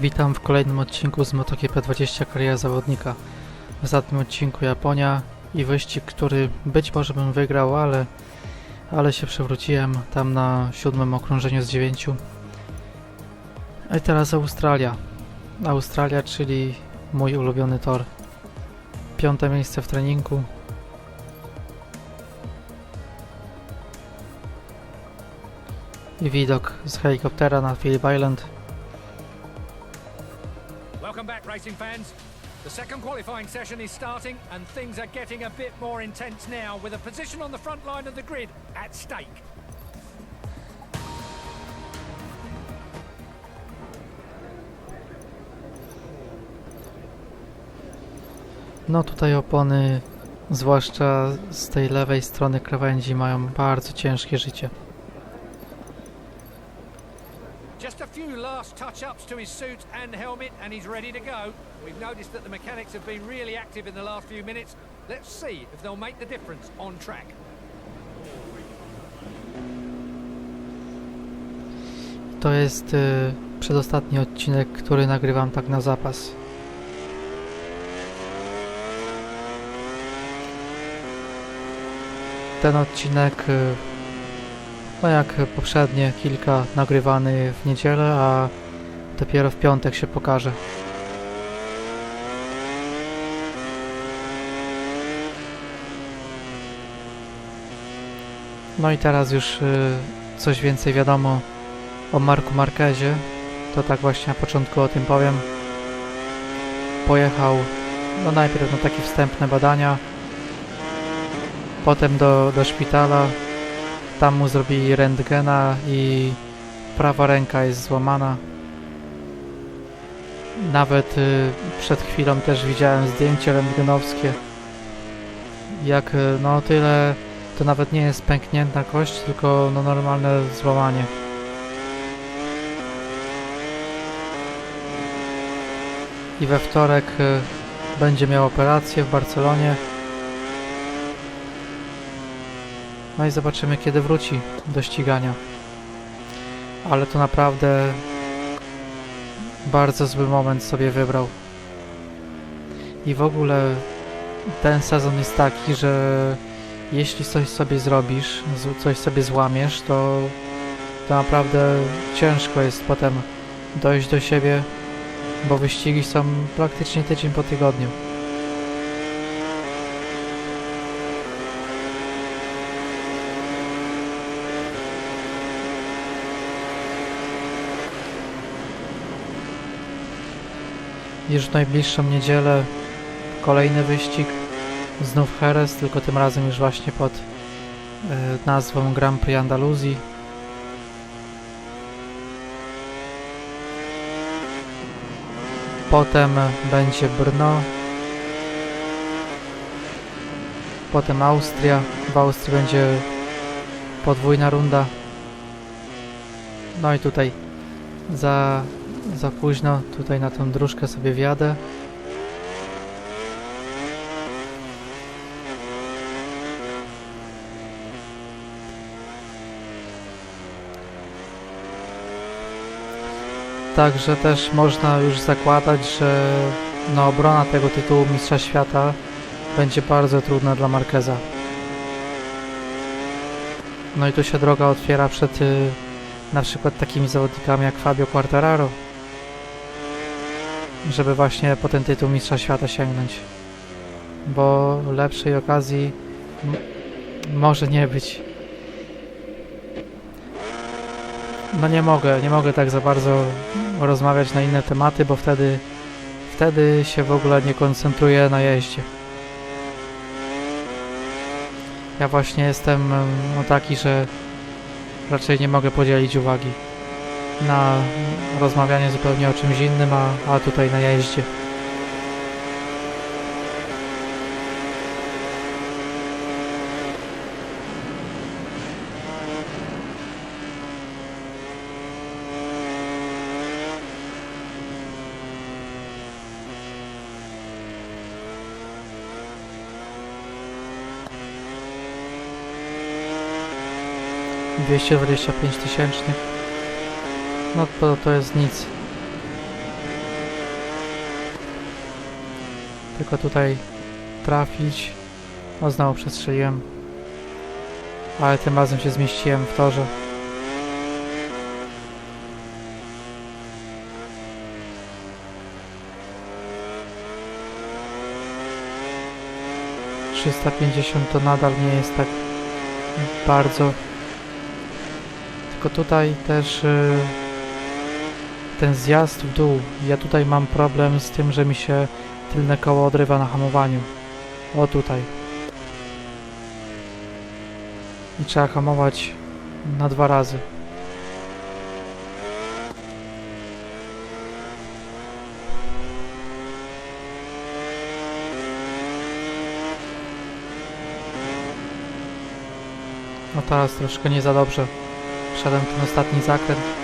Witam w kolejnym odcinku z MotoGP 20 kariera zawodnika. W ostatnim odcinku Japonia i wyścig, który być może bym wygrał, ale, ale się przewróciłem tam na siódmym okrążeniu z dziewięciu. A teraz Australia. Australia, czyli mój ulubiony tor. Piąte miejsce w treningu. I widok z helikoptera na Phillip Island. Racing fans. The second qualifying session is starting, and things are getting a bit more intense now, with a position on the front line of the grid at stake. No tutaj opony, zwłaszcza z tej lewej strony krawędzi, mają bardzo ciężkie życie. Just a few last touch-ups to his suit and helmet, and he's ready to go. We've noticed that the mechanics have been really active in the last few minutes. Let's see if they'll make the difference on track. To jest y, przedostatni odcinek, który nagrywam tak na zapas. Ten odcinek, y, no jak poprzednie kilka, nagrywany w niedzielę, a dopiero w piątek się pokaże. No i teraz już y, coś więcej wiadomo o Marku Marquezie, to tak właśnie na początku o tym powiem. Pojechał no najpierw na takie wstępne badania, potem do, do szpitala, tam mu zrobili rentgena i prawa ręka jest złamana. Nawet y, przed chwilą też widziałem zdjęcie rentgenowskie. Jak y, no tyle, to nawet nie jest pęknięta kość, tylko no normalne złamanie. i we wtorek y, będzie miał operację w Barcelonie. No i zobaczymy kiedy wróci do ścigania. Ale to naprawdę bardzo zły moment sobie wybrał. I w ogóle ten sezon jest taki, że jeśli coś sobie zrobisz, coś sobie złamiesz, to, to naprawdę ciężko jest potem dojść do siebie, bo wyścigi są praktycznie tydzień po tygodniu. Już w najbliższą niedzielę kolejny wyścig, znów Jerez, tylko tym razem już właśnie pod e, nazwą Grand Prix Andaluzji. Potem będzie Brno. Potem Austria. W Austrii będzie podwójna runda. No i tutaj za, za późno tutaj na tą dróżkę sobie wjadę. Także też można już zakładać, że no, obrona tego tytułu Mistrza Świata będzie bardzo trudna dla Marqueza. No i tu się droga otwiera przed y, na przykład takimi zawodnikami jak Fabio Quartararo, żeby właśnie po ten tytuł Mistrza Świata sięgnąć. Bo lepszej okazji może nie być. No nie mogę, nie mogę tak za bardzo rozmawiać na inne tematy, bo wtedy, wtedy się w ogóle nie koncentruję na jeździe. Ja właśnie jestem em, no, taki, że raczej nie mogę podzielić uwagi na rozmawianie zupełnie o czymś innym, a, a tutaj na jeździe. Dwieście dwadzieścia pięć tysięcznych. No to, to jest nic. Tylko tutaj trafić. No znowu przestrzeliłem. Ale tym razem się zmieściłem w torze. Trzysta pięćdziesiąt to nadal nie jest tak bardzo. Tylko tutaj też... Yy ten zjazd w dół. Ja tutaj mam problem z tym, że mi się tylne koło odrywa na hamowaniu. O tutaj. I trzeba hamować na dwa razy. No teraz troszkę nie za dobrze. Wszedłem ten ostatni zakręt.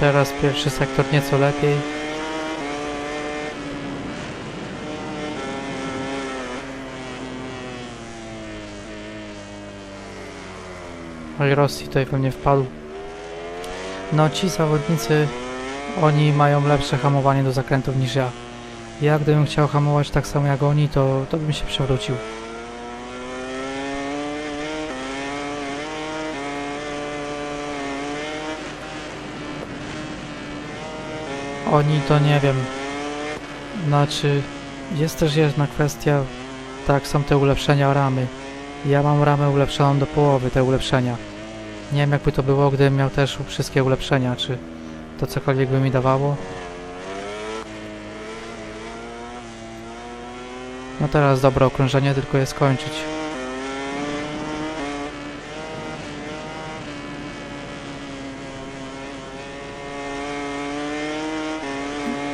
Teraz pierwszy sektor nieco lepiej. Oj, Rossi tutaj we mnie wpadł. No ci zawodnicy, oni mają lepsze hamowanie do zakrętów niż ja. Ja gdybym chciał hamować tak samo jak oni, to, to bym się przewrócił. Oni to nie wiem. Znaczy, jest też jedna kwestia, tak, są te ulepszenia ramy. Ja mam ramę ulepszoną do połowy, te ulepszenia. Nie wiem jakby to było, gdybym miał też wszystkie ulepszenia, czy to cokolwiek by mi dawało. No teraz dobre okrążenie, tylko je skończyć.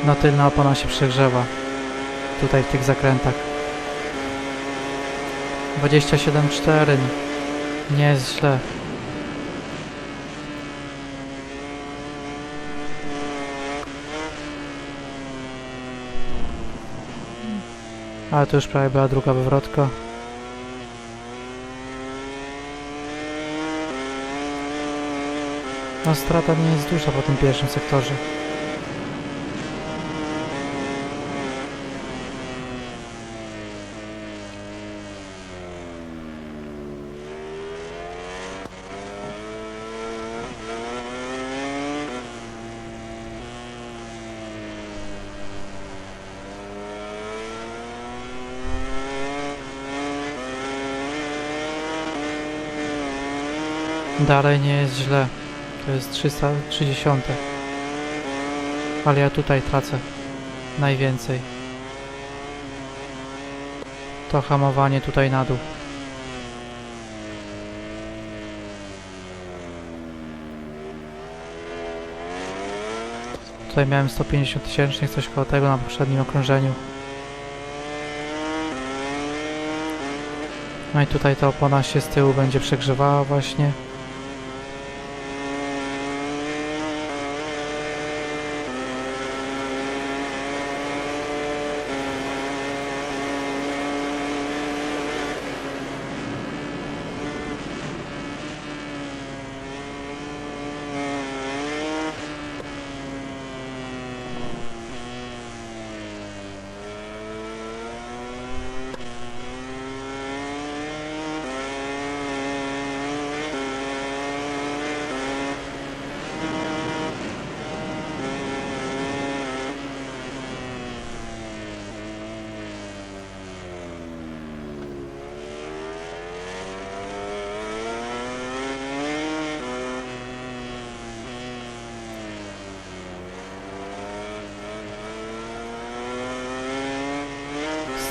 No tylna opona się przegrzewa. Tutaj w tych zakrętach. 27,4. Nie jest źle. Ale to już prawie była druga wywrotka. No strata nie jest duża po tym pierwszym sektorze. Dalej nie jest źle. To jest 330. Ale ja tutaj tracę najwięcej. To hamowanie tutaj na dół. Tutaj miałem 150 tysięcznych, coś koło tego na poprzednim okrążeniu. No i tutaj ta opona się z tyłu będzie przegrzewała właśnie.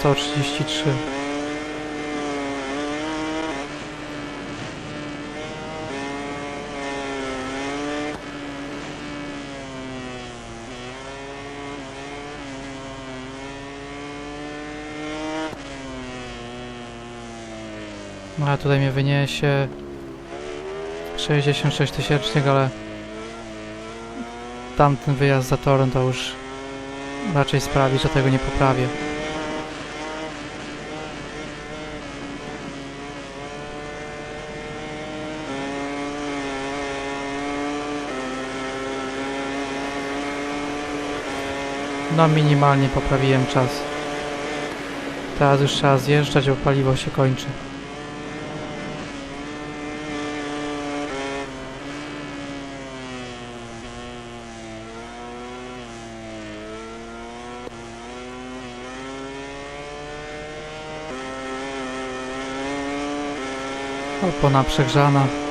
Sto trzydzieści trzy. No a tutaj mnie wyniesie 66 tysięcznych, ale tamten wyjazd za torem to już raczej sprawi, że tego nie poprawię. No minimalnie poprawiłem czas. Teraz już trzeba zjeżdżać, bo paliwo się kończy. Opona przegrzana.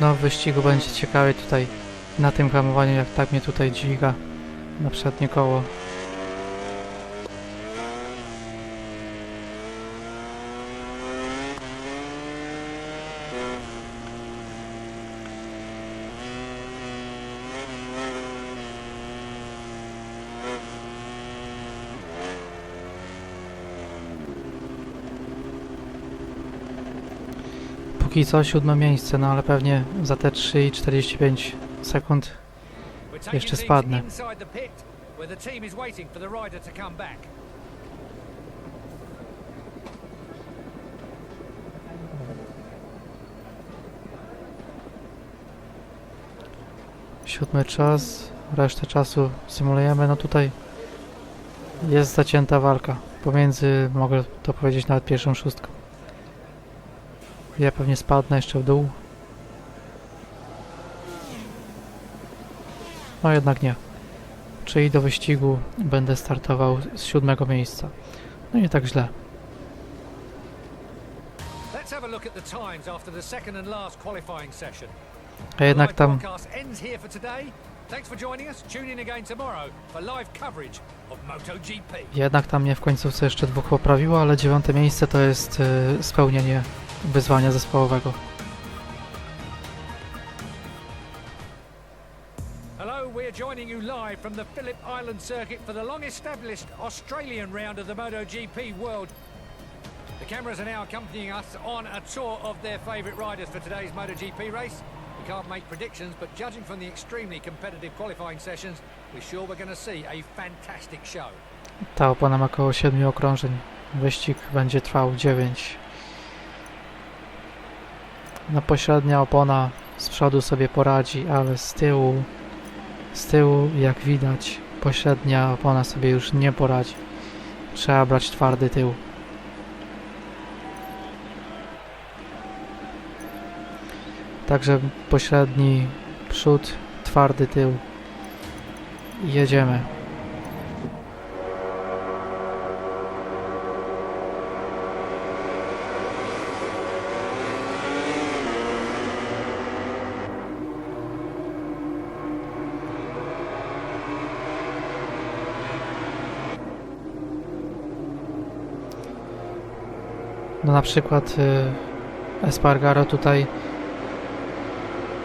No w wyścigu będzie ciekawie tutaj na tym hamowaniu jak tak mnie tutaj dźwiga na przednie koło. Póki co siódme miejsce, no ale pewnie za te 3 i 45 sekund Jeszcze spadnę. Siódmy czas, resztę czasu symulujemy. No tutaj jest zacięta walka pomiędzy, mogę to powiedzieć, nawet pierwszą szóstką. Ja pewnie spadnę jeszcze w dół. No jednak nie. Czyli do wyścigu będę startował z siódmego miejsca. No nie tak źle. A jednak tam. Jednak tam mnie w końcówce jeszcze dwóch poprawiło, ale dziewiąte miejsce to jest y, spełnienie wyzwania zespołowego. Hello, we're joining you live from the Phillip Island circuit for the long-established Australian round of the MotoGP World. The cameras are now accompanying us on a tour of their favourite riders for today's MotoGP race. We can't make predictions, but judging from the extremely competitive qualifying sessions, we're sure we're going to see a fantastic show. Ta opona ma około 7 okrążeń. Wyścig będzie trwał 9. No pośrednia opona z przodu sobie poradzi, ale z tyłu, z tyłu jak widać, pośrednia opona sobie już nie poradzi. Trzeba brać twardy tył. Także pośredni przód, twardy tył. Jedziemy. No na przykład y, Espargaro tutaj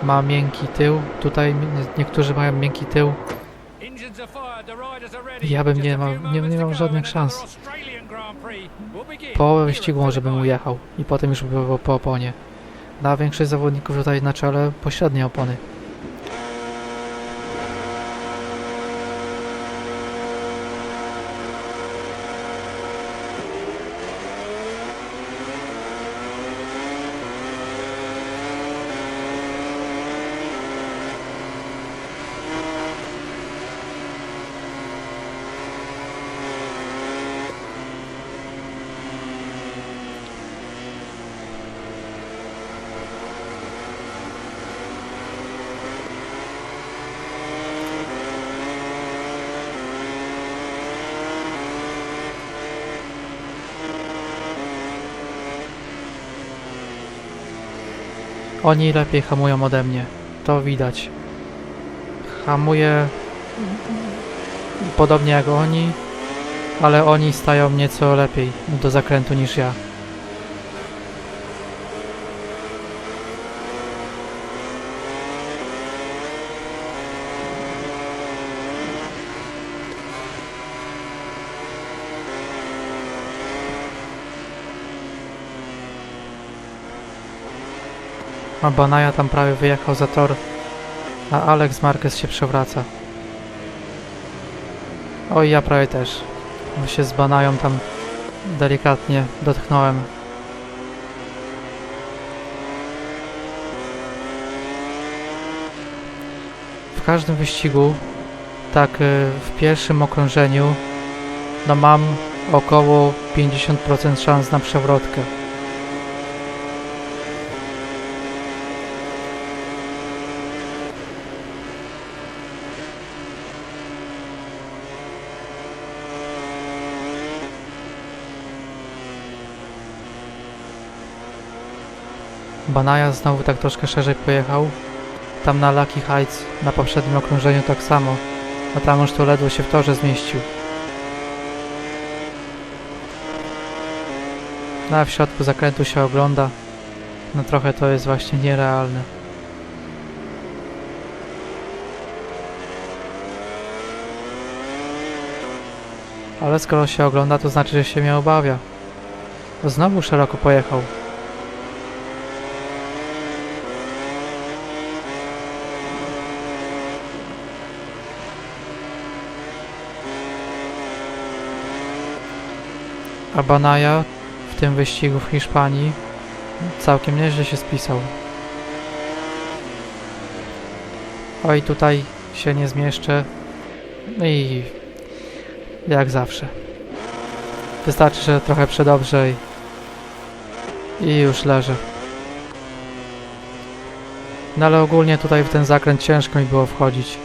ma miękki tył, tutaj nie- niektórzy mają miękki tył. Ja bym nie few nie- nie miał żadnych szans. Połowę wyścigu może bym ujechał i potem już by było po oponie. Na większość zawodników tutaj na czele pośrednie opony. Oni lepiej hamują ode mnie. To widać. Hamuję podobnie jak oni, ale oni stają nieco lepiej do zakrętu niż ja. A Banaja tam prawie wyjechał za tor, a Alex Marquez się przewraca. Oj, ja prawie też. Bo się z Banają tam delikatnie dotknąłem. W każdym wyścigu, tak y, w pierwszym okrążeniu, no mam około 50% szans na przewrotkę. Banaja znowu tak troszkę szerzej pojechał. Tam na Lucky Heights na poprzednim okrążeniu tak samo. A tam już to ledwo się w torze zmieścił. No a w środku zakrętu się ogląda. No trochę to jest właśnie nierealne. Ale skoro się ogląda, to znaczy, że się mnie obawia. Znowu szeroko pojechał. A Banaja w tym wyścigu w Hiszpanii całkiem nieźle się spisał. Oj, tutaj się nie zmieszczę. I jak zawsze. Wystarczy, że trochę przedobrze i, i już leżę. No ale ogólnie tutaj w ten zakręt ciężko mi było wchodzić.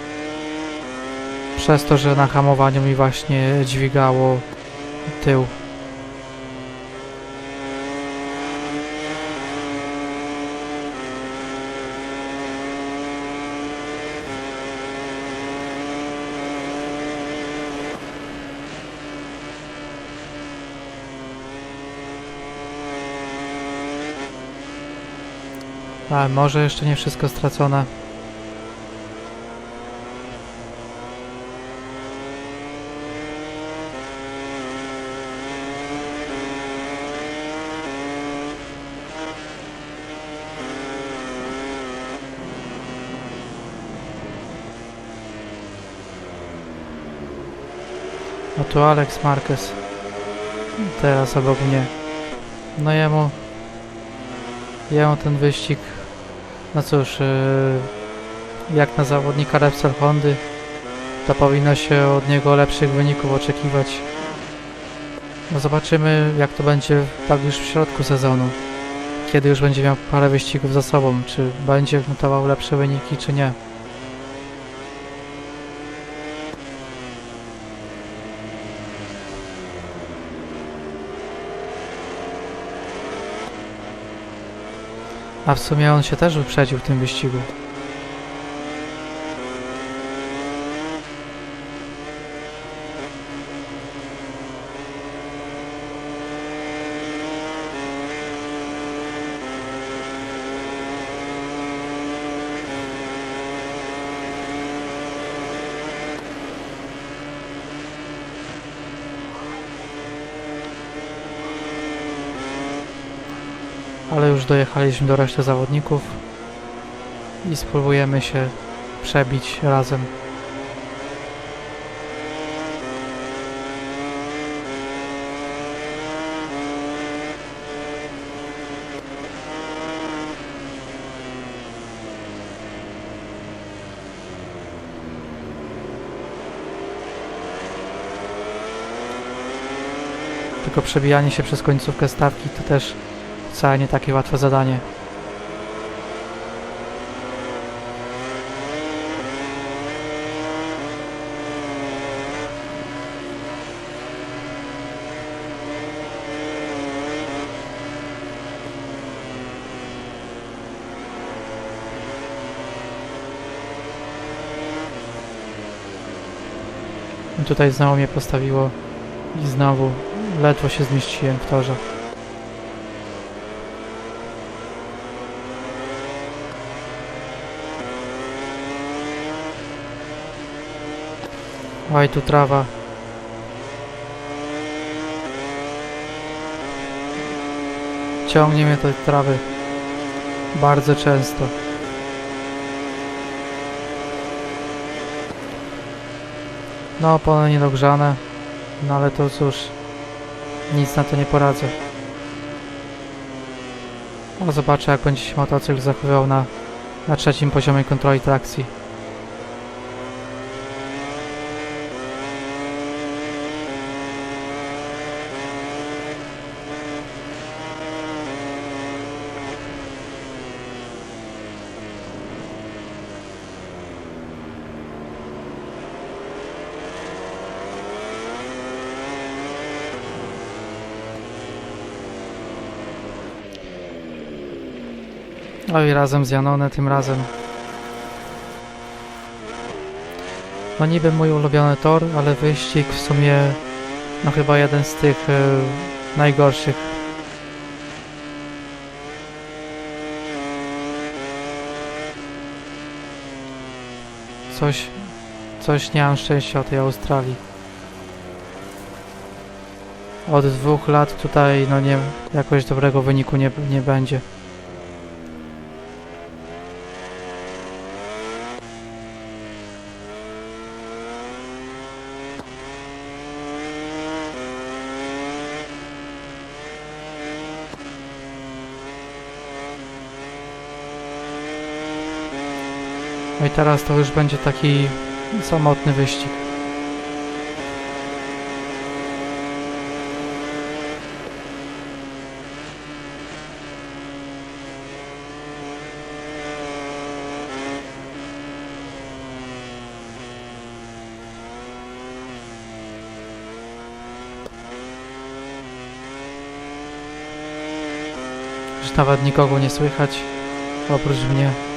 Przez to, że na hamowaniu mi właśnie dźwigało tył. Może jeszcze nie wszystko stracone. A tu Alex Marquez. Teraz obok mnie. No jemu Jemu ten wyścig, no cóż, yy, jak na zawodnika Repsol Hondy, to powinno się od niego lepszych wyników oczekiwać. No zobaczymy, jak to będzie tak już w środku sezonu, kiedy już będzie miał parę wyścigów za sobą, czy będzie notował lepsze wyniki, czy nie. A w sumie on się też wyprzedził w tym wyścigu. Ale już dojechaliśmy do reszty zawodników i spróbujemy się przebić razem. Tylko przebijanie się przez końcówkę stawki to też wcale nie takie łatwe zadanie. Tutaj znowu mnie postawiło i znowu ledwo się zmieściłem w torze. Oj, tu trawa. Ciągnie mnie tej trawy. Bardzo często. No, opony niedogrzane. No ale to cóż. Nic na to nie poradzę. O, zobaczę jak będzie się motocykl zachowywał na, na trzecim poziomie kontroli trakcji. Oj, razem z Janone tym razem. No niby mój ulubiony tor, ale wyścig w sumie no chyba jeden z tych e, najgorszych. Coś, coś nie mam szczęścia o tej Australii. Od dwóch lat tutaj no nie, jakoś dobrego wyniku nie, nie będzie. No i teraz to już będzie taki samotny wyścig. Już nawet nikogo nie słychać oprócz mnie.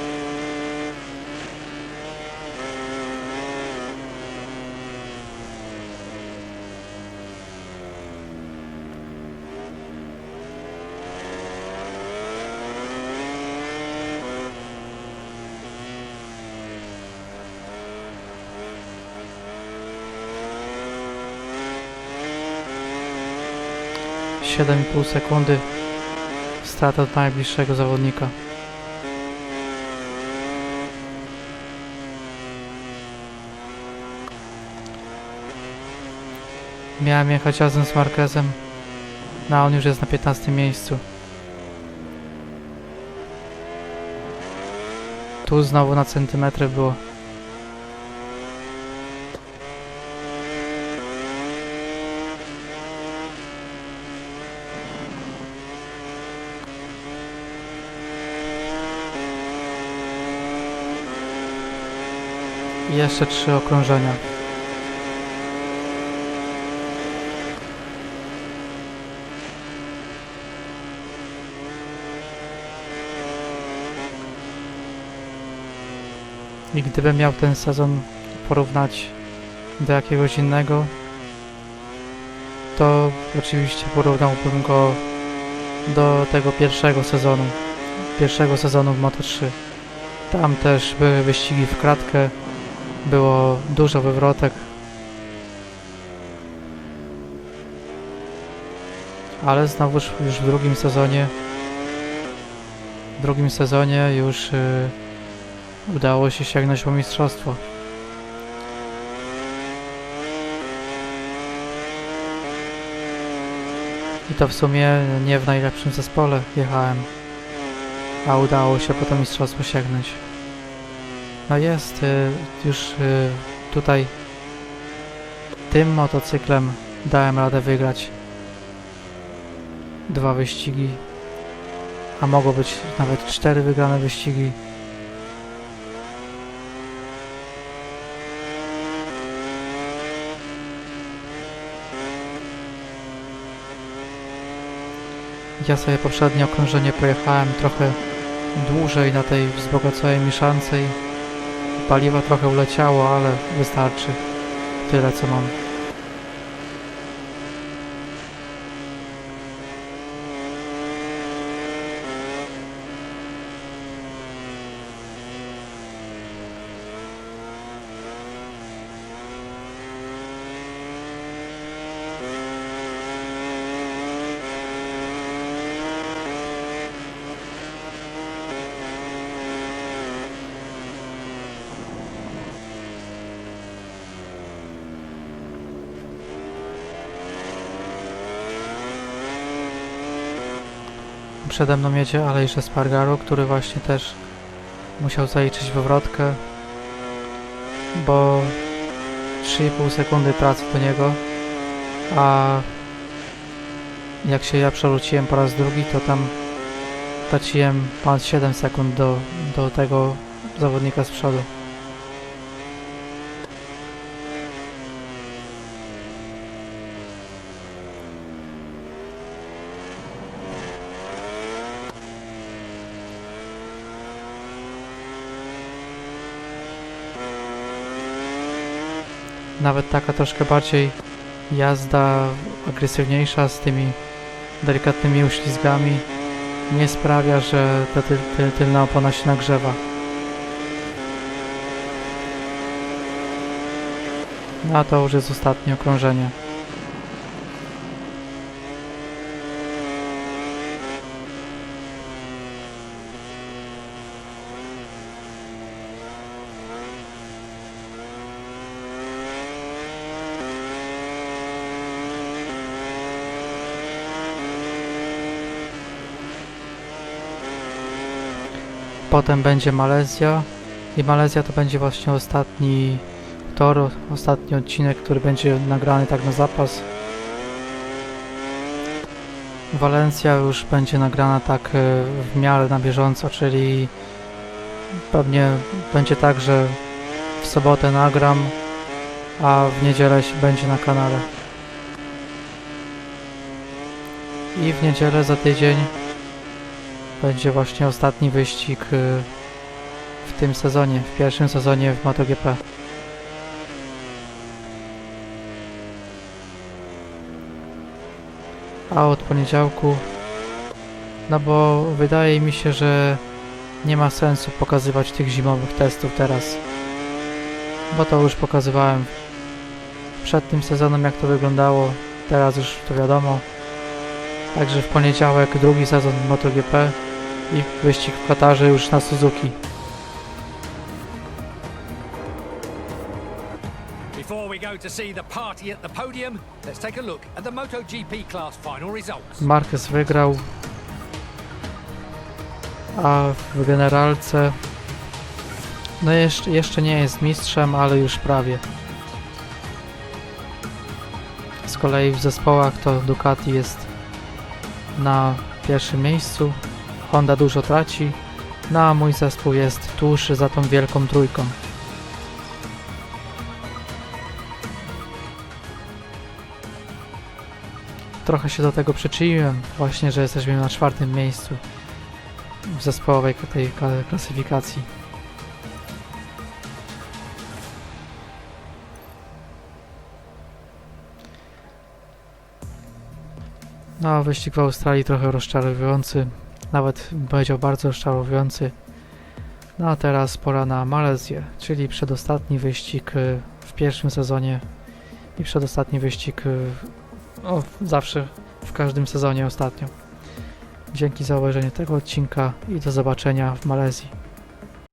Siedem i pół sekundy strata od najbliższego zawodnika. Miałem jechać razem z Marquezem, no a on już jest na 15 miejscu. Tu znowu na centymetry było. I jeszcze trzy okrążenia. I gdybym miał ten sezon porównać do jakiegoś innego, to oczywiście porównałbym go do tego pierwszego sezonu. Pierwszego sezonu w Moto3. Tam też były wyścigi w kratkę, było dużo wywrotek. Ale znowuż już w drugim sezonie w drugim sezonie już y, udało się sięgnąć po mistrzostwo. I to w sumie nie w najlepszym zespole jechałem, a udało się po to mistrzostwo sięgnąć. No jest, y, już y, tutaj tym motocyklem dałem radę wygrać dwa wyścigi, a mogło być nawet cztery wygrane wyścigi. Ja sobie poprzednie okrążenie pojechałem trochę dłużej na tej wzbogaconej mieszance paliwa trochę uleciało, ale wystarczy. tyle co mam. Przede mną jedzie Alejże Spargaro, który właśnie też musiał zaliczyć wywrotkę, bo 3,5 sekundy pracy do niego, a jak się ja przewróciłem po raz drugi, to tam traciłem ponad 7 sekund do, do tego zawodnika z przodu. Nawet taka troszkę bardziej jazda agresywniejsza z tymi delikatnymi uślizgami nie sprawia, że ta ty, ty, tylna opona się nagrzewa. No a to już jest ostatnie okrążenie. Potem będzie Malezja i Malezja to będzie właśnie ostatni tor, ostatni odcinek, który będzie nagrany tak na zapas. Walencja już będzie nagrana tak e, w miarę na bieżąco, czyli pewnie będzie tak, że w sobotę nagram, a w niedzielę będzie na kanale. I w niedzielę za tydzień będzie właśnie ostatni wyścig y, w tym sezonie, w pierwszym sezonie w MotoGP. A od poniedziałku, no bo wydaje mi się, że nie ma sensu pokazywać tych zimowych testów teraz. Bo to już pokazywałem przed tym sezonem, jak to wyglądało. Teraz już to wiadomo. Także w poniedziałek drugi sezon MotoGP i wyścig w Katarze już na Suzuki. Before we go to see the party at the podium, let's take a look at the MotoGP class final results. Marquez wygrał, a w generalce no jeszcze, jeszcze nie jest mistrzem, ale już prawie. Z kolei w zespołach to Ducati jest na pierwszym miejscu, Honda dużo traci, no a mój zespół jest tuż za tą wielką trójką. Trochę się do tego przyczyniłem, właśnie, że jesteśmy na czwartym miejscu w zespołowej tej ka- klasyfikacji. No, wyścig w Australii trochę rozczarowujący, nawet powiedział bardzo rozczarowujący. No a teraz pora na Malezję, czyli przedostatni wyścig y, w pierwszym sezonie i przedostatni wyścig y, o, zawsze w każdym sezonie ostatnio. Dzięki za obejrzenie tego odcinka i do zobaczenia w Malezji.